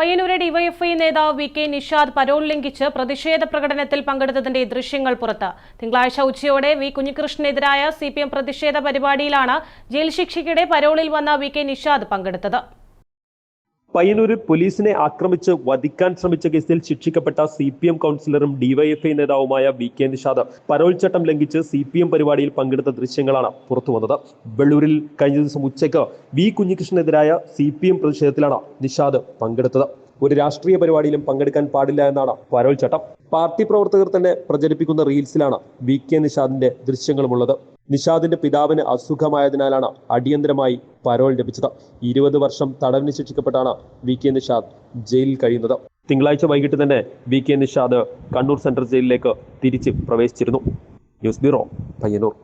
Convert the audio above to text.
പയ്യന്നൂരെ DYFI നേതാവ് V K Nishad parole ലംഘിച്ച് പ്രതിഷേധ പ്രകടനത്തിൽ പങ്കെടുത്തതിന്റെ ദൃശ്യങ്ങൾ പുറത്ത്. തിങ്കളാഴ്ച ഉച്ചയോടെ വി കുഞ്ഞികൃഷ്ണനെതിരായ സി പ്രതിഷേധ പരിപാടിയിലാണ് ജയിൽ ശിക്ഷയ്ക്കിടെ പരോളിൽ വന്ന വി കെ നിഷാദ് പങ്കെടുത്തത്. പയ്യന്നൂരിൽ പോലീസിനെ ആക്രമിച്ച് വധിക്കാൻ ശ്രമിച്ച കേസിൽ ശിക്ഷിക്കപ്പെട്ട സി പി എം കൗൺസിലറും ഡിവൈഎഫ്ഐ നേതാവുമായ വി കെ നിഷാദ് പരോൾ ചട്ടം ലംഘിച്ച് സി പി എം പരിപാടിയിൽ പങ്കെടുത്ത ദൃശ്യങ്ങളാണ് പുറത്തുവന്നത്. വെള്ളൂരിൽ കഴിഞ്ഞ ദിവസം ഉച്ചയ്ക്ക് വി കുഞ്ഞികൃഷ്ണനെതിരായ സി പി എം പ്രതിഷേധത്തിലാണ് നിഷാദ് പങ്കെടുത്തത്. ഒരു രാഷ്ട്രീയ പരിപാടിയിലും പങ്കെടുക്കാൻ പാടില്ല എന്നാണ് പരോൾ ചട്ടം. പാർട്ടി പ്രവർത്തകർ തന്നെ പ്രചരിപ്പിക്കുന്ന റീൽസിലാണ് വി കെ നിഷാദിന്റെ ദൃശ്യങ്ങളുമുള്ളത്. നിഷാദിന്റെ പിതാവിന് അസുഖമായതിനാലാണ് അടിയന്തരമായി പരോൾ ലഭിച്ചത്. ഇരുപത് വർഷം തടവിന് ശിക്ഷിക്കപ്പെട്ടാണ് വി കെ നിഷാദ് ജയിലിൽ കഴിയുന്നത്. തിങ്കളാഴ്ച വൈകിട്ട് തന്നെ V K Nishad Kannur central ജയിലിലേക്ക് തിരിച്ച് പ്രവേശിച്ചിരുന്നു. News bureau Payyanur.